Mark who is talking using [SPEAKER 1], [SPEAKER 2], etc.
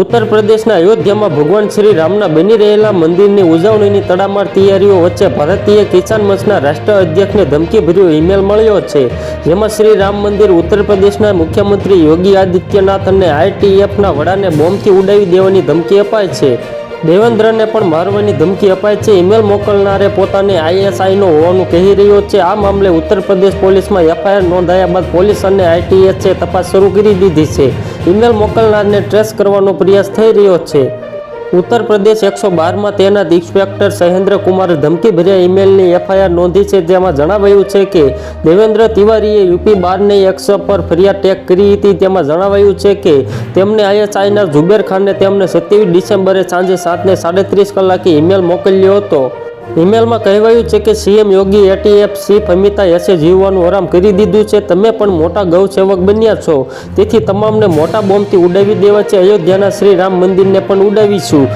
[SPEAKER 1] ઉત્તર પ્રદેશના અયોધ્યામાં ભગવાન શ્રી રામના બની રહેલા મંદિરની ઉજવણીની તડામાર તૈયારીઓ વચ્ચે ભારતીય કિસાન મંચના રાષ્ટ્ર અધ્યક્ષને ધમકીભર્યો ઈમેલ મળ્યો છે. જેમાં શ્રી રામ મંદિર ઉત્તર પ્રદેશના મુખ્યમંત્રી યોગી આદિત્યનાથ અને આઈટીએફના વડાને બોમ્બથી ઉડાવી દેવાની ધમકી અપાય છે. દેવેન્દ્રને પણ મારવાની ધમકી અપાય છે. ઈમેલ મોકલનારે પોતાને આઈએસઆઈનો હોવાનું કહી રહ્યો છે. આ મામલે ઉત્તર પ્રદેશ પોલીસમાં એફઆઈઆર નોંધાયા બાદ પોલીસ અને આઈટીએસે તપાસ શરૂ કરી દીધી છે. ઈમેલ મોકલનારને ટ્રેસ કરવાનો પ્રયાસ થઈ રહ્યો છે. ઉત્તર પ્રદેશ એકસો બારમાં તેના ઇન્સ્પેક્ટર સહેન્દ્રકુમારે ધમકીભર્યા ઈમેલની એફઆઈઆર નોંધી છે. જેમાં જણાવાયું છે કે દેવેન્દ્ર તિવારીએ યુપી બારને એકસો પર ફરિયાદ ટેક કરી હતી. તેમાં જણાવાયું છે કે તેમને આઈએસઆઈના ઝુબેર ખાનને તેમને સત્યાવીસ ડિસેમ્બરે સાંજે સાતને સાડત્રીસ કલાકે ઈમેલ મોકલ્યો હતો. ઈમેલમાં કહેવાયું છે કે CM Yogi ATF C Amita એસે જીવવાનું આરામ કરી દીધું છે. તમે પણ મોટા ગૌ સેવક બન્યા છો. તેથી તમામને મોટા બોમ્બથી ઉડાવી દેવા છે. અયોધ્યાના શ્રી રામ મંદિરને પણ ઉડાવીશું.